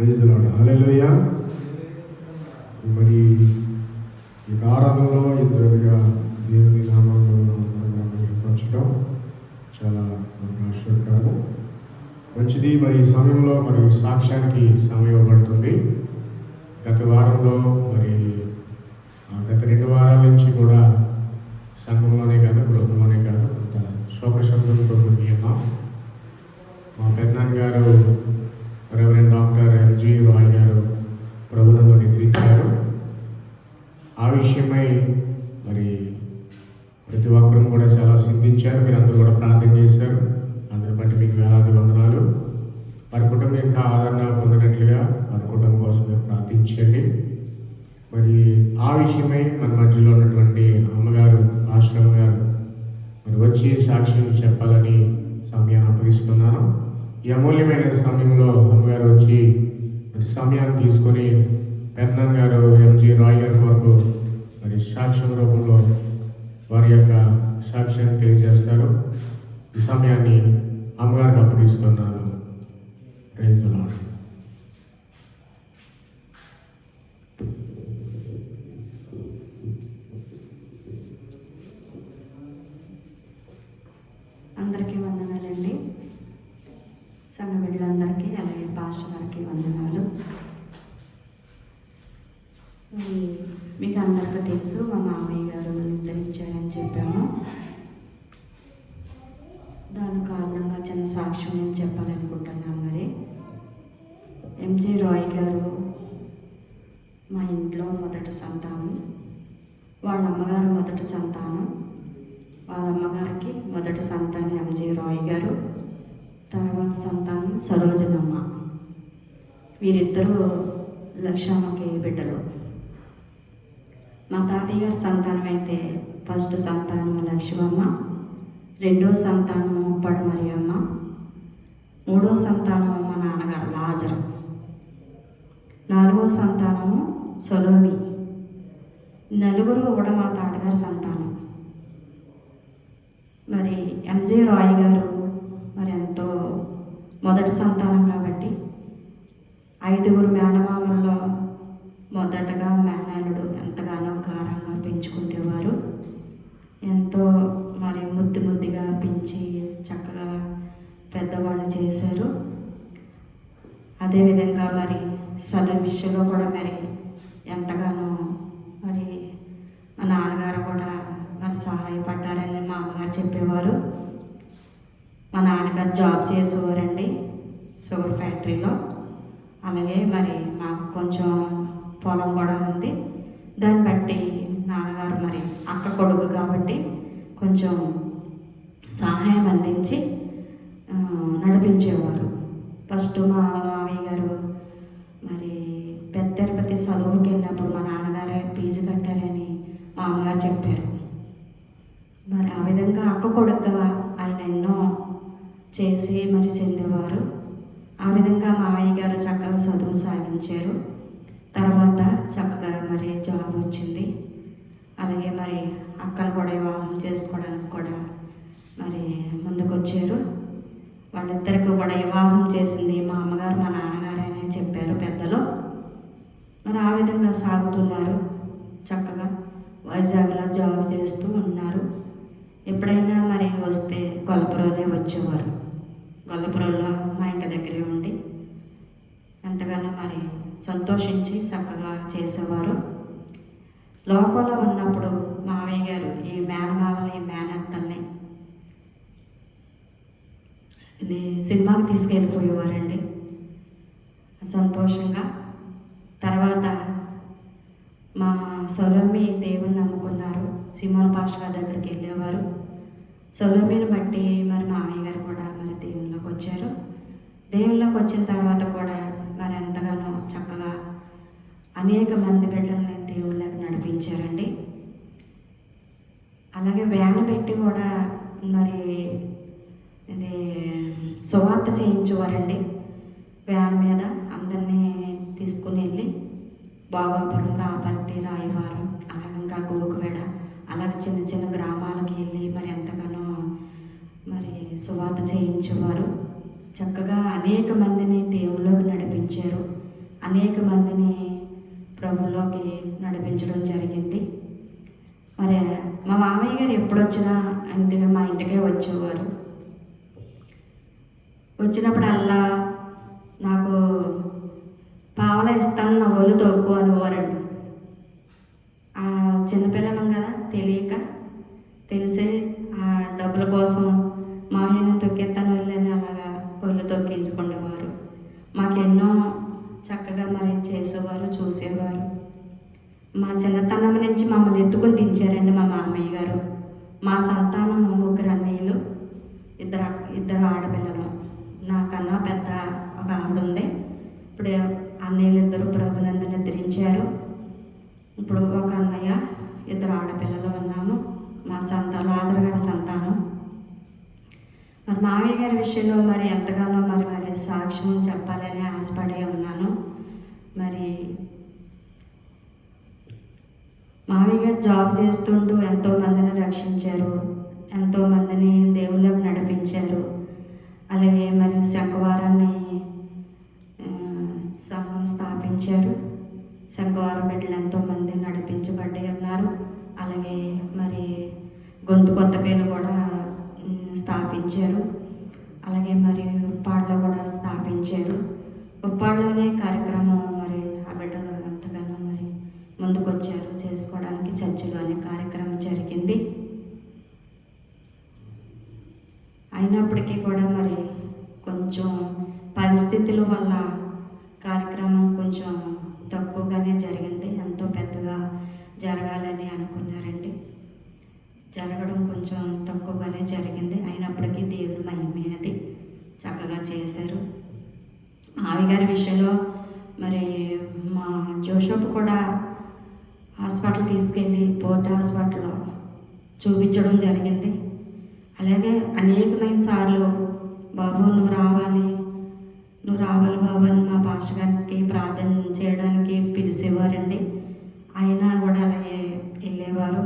Praise lord మరి ఈ ఆరాధనలో ఇద్దరుగా దేవుని నామంలో పంచడం చాలా మనకు ఆశ్చర్యకరము. మంచిది. మరి ఈ సమయంలో మరి సాక్ష్యానికి సమయం ఇవ్వబడుతుంది. గత వారంలో మరి గత రెండు వారాల నుంచి కూడా సంఘంలోనే కదా కొంత శోక శబ్దంతో కూడి ఉన్నాం మా పెద్దనాన్న గారు రెవరెండ్ డాక్టర్ ఎంజి రాయ్ గారు ప్రభుత్వంలో నిద్రించారు ఆ విషయమై మరి ప్రతి ఒక్కరూ కూడా చాలా సింధించారు మీరు అందరూ కూడా ప్రార్థన చేశారు అందరి బట్టి మీకు వేలాది వందనాలు వారి కుటుంబం ఇంకా ఆదరణ పొందినట్లుగా వారి కుటుంబం కోసం మీరు ప్రార్థించండి మరి ఆ విషయమై మన మధ్యలో ఉన్నటువంటి అమ్మగారు ఆశ్రమ గారు మరి వచ్చి సాక్ష్యం చెప్పాలని సమయాన్ని అప్పగిస్తున్నాను. ఈ అమూల్యమైన సమయంలో అమ్మగారు వచ్చి మరి సమయాన్ని తీసుకొని పెద్దన్ గారు ఎంజి రాయ్ గారి కొరకు మరి సాక్ష్యం రూపంలో వారి యొక్క సాక్ష్యాన్ని తెలియజేస్తారు. ఈ సమయాన్ని అమ్మగారికి అప్పగిస్తున్నాను. ప్రైజ్ మీకు అందరికీ తెలుసు మా మామయ్య గారు నిర్ధరించారని చెప్పాము. దాని కారణంగా చిన్న సాక్ష్యం నేను చెప్పాలనుకుంటున్నాను మరి. ఎంజే రాయ్ గారు మా ఇంట్లో మొదటి సంతానం వాళ్ళ అమ్మగారు మొదటి సంతానం వాళ్ళ అమ్మగారికి మొదటి సంతానం ఎంజే రాయ్ గారు తర్వాత సంతానం సరోజనమ్మ. వీరిద్దరూ లక్షమ్మకి బిడ్డలు. మా తాతయ్య గారి సంతానం అయితే ఫస్ట్ సంతానం లక్ష్మమ్మ రెండో సంతానం ఉప్పడి మరియమ్మ మూడో సంతానం మా నాన్నగారు లాజరు. నాలుగో సంతానము సొలోమి. నలుగురు కూడా మా తాతగారి సంతానం. మరి ఎంజే రాయ్ గారు మరి ఎంతో మొదటి సంతానం కాబట్టి ఐదుగురు మేనమ అదేవిధంగా మరి చదువు విషయంలో కూడా మరి ఎంతగానో మరి మా నాన్నగారు కూడా మరి సహాయపడ్డారని మా అమ్మగారు చెప్పేవారు. మా నాన్నగారు జాబ్ చేసేవారండి షుగర్ ఫ్యాక్టరీలో. అలాగే మరి మాకు కొంచెం పొలం కూడా ఉంది. దాన్ని బట్టి నాన్నగారు మరి అక్క కొడుకు కాబట్టి కొంచెం సహాయం అందించి నడిపించేవారు. ఫస్ట్ మా మామయ్య గారు మరి పెద్ద తిరుపతి చదువుకి వెళ్ళినప్పుడు మా నాన్నగారు ఫీజు కట్టాలని మా అమ్మగారు చెప్పారు. మరి ఆ విధంగా అక్క కొడుకుగా ఆయన ఎన్నో చేసి మరి చెందేవారు. ఆ విధంగా మామయ్య గారు చక్కగా చదువు సాగించారు. తర్వాత చక్కగా మరి జాబ్ వచ్చింది. అలాగే మరి అక్కను కూడా వివాహం చేసుకోవడానికి కూడా మరి ముందుకు వచ్చారు వాళ్ళిద్దరికి కూడా వివాహం చేసింది మా అమ్మగారు మా నాన్నగారు అని చెప్పారు పెద్దలు. మరి ఆ విధంగా సాగుతున్నారు. చక్కగా వైజాగ్లో జాబ్ చేస్తూ ఉన్నారు. ఎప్పుడైనా మరి వస్తే గొల్లపురంలో వచ్చేవారు. గొల్లపురంలో మా ఇంటి దగ్గరే ఉండి ఎంతగానో మరి సంతోషించి చక్కగా చేసేవారు. లోకంలో ఉన్నప్పుడు మావయ్య గారు ఈ మేనమామని ఈ మేన ఇది సినిమాకి తీసుకెళ్ళిపోయేవారండి. సంతోషంగా. తర్వాత మా సొలమి దేవుని నమ్ముకున్నారు. సిమోన్ పాస్టర్ గారి దగ్గరికి వెళ్ళేవారు. సొలమిని బట్టి మరి మామయ్య గారు కూడా మరి దేవుళ్ళకి వచ్చారు. దేవునిలోకి వచ్చిన తర్వాత కూడా మరి ఎంతగానో చక్కగా అనేక మంది బిడ్డల్ని దేవుళ్ళకి నడిపించారండి. అలాగే వ్యాన్ పెట్టి కూడా మరి ఇది సువార్త చేయించేవారండి. వ్యాన్ మీద అందరినీ తీసుకుని వెళ్ళి భోగాపురం రాపర్తి రాయవారం అలాగే ఇంకా గోకువేడ అలాగే చిన్న చిన్న గ్రామాలకు వెళ్ళి మరి ఎంతగానో మరి సువార్త చేయించేవారు. చక్కగా అనేక మందిని దేవుల్లోకి నడిపించారు. అనేక మందిని ప్రభుల్లోకి నడిపించడం జరిగింది. మరి మా మామయ్య గారు ఎప్పుడొచ్చినా అంటే ఇంటికి మా ఇంటికే వచ్చేవారు. వచ్చినప్పుడల్లా నాకు పావల ఇస్తాను నా ఒళ్ళు తొక్కు అనుకోరండి చిన్నపిల్లలం కదా తెలియక తెలిసే ఆ డబ్బుల కోసం మామయ్యని తొక్కేస్తాను వెళ్ళని అలాగా ఒళ్ళు తొక్కించుకునేవారు. మాకెన్నో చక్కగా మరి చేసేవారు చూసేవారు. మా చిన్నతనం నుంచి మమ్మల్ని ఎత్తుకొని దించారండి మా మామయ్య గారు. మా సంతానం ముగ్గురు అన్నయ్యలు ఇద్దరు ఇద్దరు ఆడపిల్లలు. నాకన్నా పెద్ద ఒక ఆవిడ ఉంది ఇప్పుడు అన్నయ్యలు ఇద్దరు ప్రభునందు నిద్రించారు. ఇప్పుడు ఒక అన్నయ్య ఇద్దరు ఆడపిల్లలు ఉన్నాము. మా సంతానం ఆదర్ గారి సంతానం. మరి మామయ్య గారి విషయంలో మరి ఎంతగానో మరి మరి సాక్ష్యం చెప్పాలని ఆశపడే ఉన్నాను. మరి మామయ్య గారు జాబ్ చేస్తుంటూ ఎంతో మందిని రక్షించారు. ఎంతో మందిని దేవుళ్ళకు నడిపించారు. అలాగే మరి శంఖవారాన్ని సంఘం స్థాపించారు. శంఖవారం బిడ్డలు ఎంతోమంది నడిపించబడి ఉన్నారు అలాగే మరి గొంతు కొత్త పేరు కూడా స్థాపించారు. అలాగే మరి ఉప్పాడలో కూడా స్థాపించారు. ఉప్పాడులోనే కార్యక్రమం మరి ఆ బిడ్డలు ఎంతగానో మరి ముందుకొచ్చారు. చేసుకోవడానికి చర్చిలోనే కార్యక్రమం జరిగింది. అయినప్పటికీ కూడా మరి పరిస్థితుల వల్ల కార్యక్రమం కొంచెం తక్కువగానే జరిగింది. ఎంతో పెద్దగా జరగాలని అనుకున్నారండి. జరగడం కొంచెం తక్కువగానే జరిగింది. అయినప్పటికీ దేవుని మహిమే అది చక్కగా చేశారు. మావి గారి విషయంలో మరి మా జోషప్ కూడా హాస్పిటల్ తీసుకెళ్ళి పోర్ట్ హాస్పిటల్లో చూపించడం జరిగింది. అలాగే అనేకమైన సార్లు బాబు నువ్వు రావాలి నువ్వు రావాలి బాబు అని మా పాస్టర్ గారికి ప్రార్థన చేయడానికి పిలిచేవారండి అయినా కూడా అలాగే వెళ్ళేవారు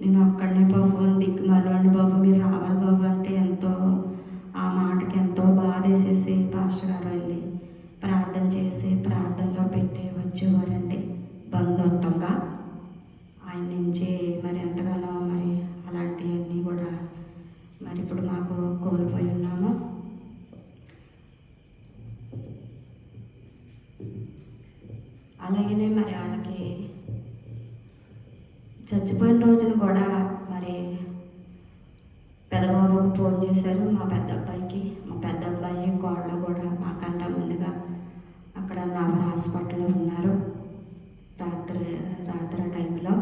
నేను ఒక్కడనే బాబు అని దిక్కుమాలండి బాబు మీరు రావాలి బాబు అంటే ఎంతో ఆ మాటకి ఎంతో బాధ వేసేసి పాస్టర్ గారు వెళ్ళి ప్రార్థన చేసి ప్రార్థనలో పెట్టి వచ్చేవారండి బంధుత్వంగా ఆయన నుంచి మరి ఎంతగానో మరి అలాంటివన్నీ కూడా మరి ఇప్పుడు మాకు కోల్పోయి ఉన్నాము అలాగనే మరి వాళ్ళకి చచ్చిపోయిన రోజున కూడా మరి పెద్దబాబుకు ఫోన్ చేశారు మా పెద్ద అబ్బాయికి మా పెద్ద అబ్బాయి కోడలు కూడా మాకంటే ముందుగా అక్కడ నవర్ హాస్పిటల్లో ఉన్నారు. రాత్రి రాత్రి టైంలో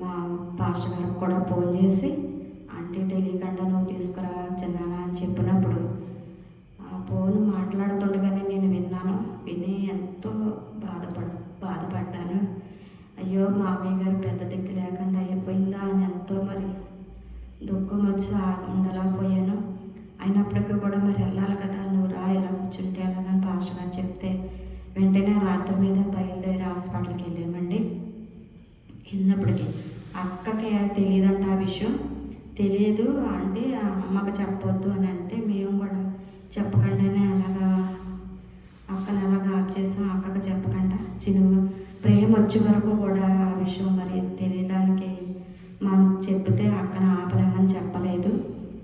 మా పాస్టర్ గారికి కూడా ఫోన్ చేసి అంటే తెలియకుండా నువ్వు తీసుకురా చిన్నానా అని చెప్పినప్పుడు ఆ ఫోన్ మాట్లాడుతుండగానే నేను విన్నాను. విని ఎంతో బాధపడ బాధపడ్డాను. అయ్యో మామయ్య గారు పెద్ద దిక్కు లేకుండా అయిపోయిందా అని ఎంతో మరి దుఃఖం వచ్చి సినిమా ప్రేమ వచ్చే వరకు కూడా ఆ విషయం మరి తెలియడానికి మనం చెప్తే అక్కన ఆపలేమని చెప్పలేదు.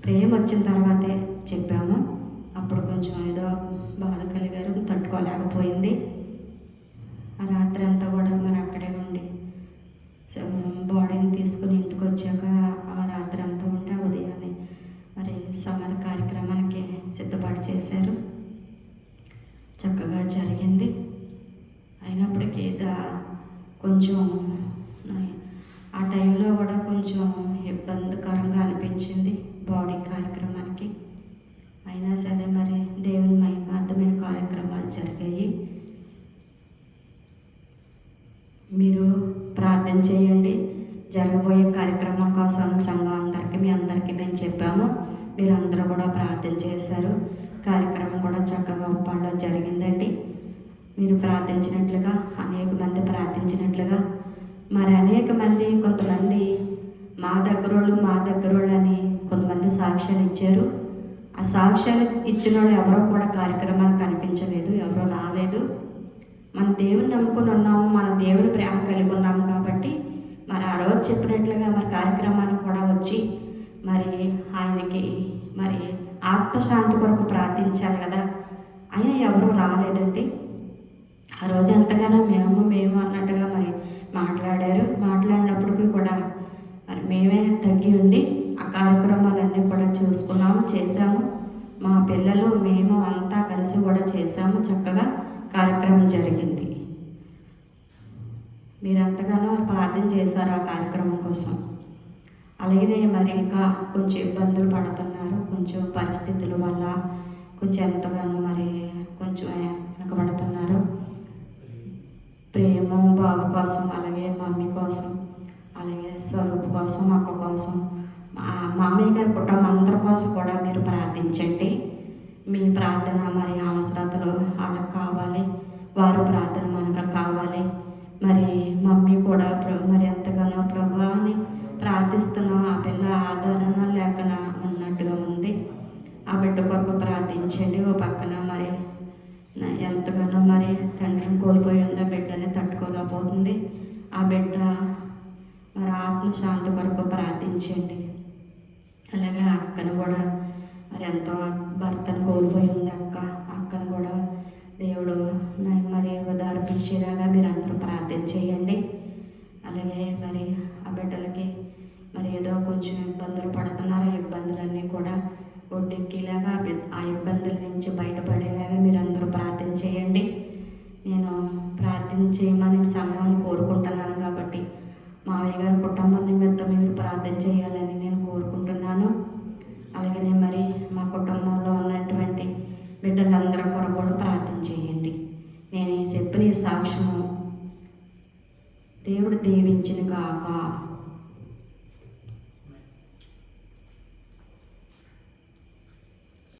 ప్రేమ వచ్చిన తర్వాత చెప్పాము అప్పుడు కొంచెం ఏదో బాధ కలిగారు తట్టుకోలేకపోయింది ఆ రాత్రి అంతా కూడా మరి అక్కడే ఉండి సో బాడీని తీసుకుని ఇంటికి వచ్చాక ఆ రాత్రి అంతా ఉంటే ఆ ఉదయాన్నే మరి సమాధి కార్యక్రమానికి సిద్ధపాటు చేశారు చక్కగా జరిగింది అయినప్పటికీ దా- కొంచెం ఆ టైంలో కూడా కొంచెం ఇబ్బందికరంగా అనిపించింది బాడీ కార్యక్రమానికి అయినా సరే మరి దేవుని మహిమార్థమైన కార్యక్రమాలు జరిగాయి మీరు ప్రార్థన చేయండి. జరగబోయే కార్యక్రమం కోసం సంఘం అందరికీ మీ అందరికీ మేము చెప్పాము. మీరు అందరూ కూడా ప్రార్థన చేశారు. కార్యక్రమం కూడా చక్కగా ఉప్పాడడం జరిగిందండి. మీరు ప్రార్థించినట్లుగా అనేక మంది ప్రార్థించినట్లుగా. మరి అనేక మంది కొంతమంది మా దగ్గరోళ్ళు మా దగ్గరోళ్ళు అని కొంతమంది సాక్ష్యాలు ఇచ్చారు. ఆ సాక్ష్యాలు ఇచ్చిన వాళ్ళు ఎవరో కూడా కార్యక్రమానికి కనిపించలేదు ఎవరో రాలేదు. మన దేవుని నమ్ముకుని ఉన్నాము మన దేవుని ప్రేమ కలిగి ఉన్నాము కాబట్టి మరి ఆ రోజు చెప్పినట్లుగా మరి కార్యక్రమానికి కూడా వచ్చి మరి ఆయనకి మరి ఆత్మశాంతి కొరకు ప్రార్థించాలి కదా. అయినా ఎవరూ రాలేదండి. ఆ రోజు ఎంతగానో మేము మేము అన్నట్టుగా మరి మాట్లాడారు మాట్లాడినప్పటికీ కూడా మరి మేమే తగ్గి ఉండి ఆ కార్యక్రమాలన్నీ కూడా చూసుకున్నాము చేశాము మా పిల్లలు మేము అంతా కలిసి కూడా చేశాము చక్కగా కార్యక్రమం జరిగింది మీరు ఎంతగానో ప్రార్థన చేశారు ఆ కార్యక్రమం కోసం అలాగే మరి ఇంకా కొంచెం ఇబ్బందులు పడుతున్నారు కొంచెం పరిస్థితుల వల్ల కొంచెం ఎంతగానో మరి కొంచెం వెనకబడుతున్నారు. ప్రేమ బాబు కోసం అలాగే మమ్మీ కోసం అలాగే స్వరూప్ కోసం అక్క కోసం మా మామయ్య గారి కుటుంబం అందరి కోసం కూడా మీరు ప్రార్థించండి. మీ ప్రార్థన మరి అవసరతలు వాళ్ళకి కావాలి వారు ప్రార్థన మనకు కావాలి. మరి మమ్మీ కూడా bartan golfo yung lang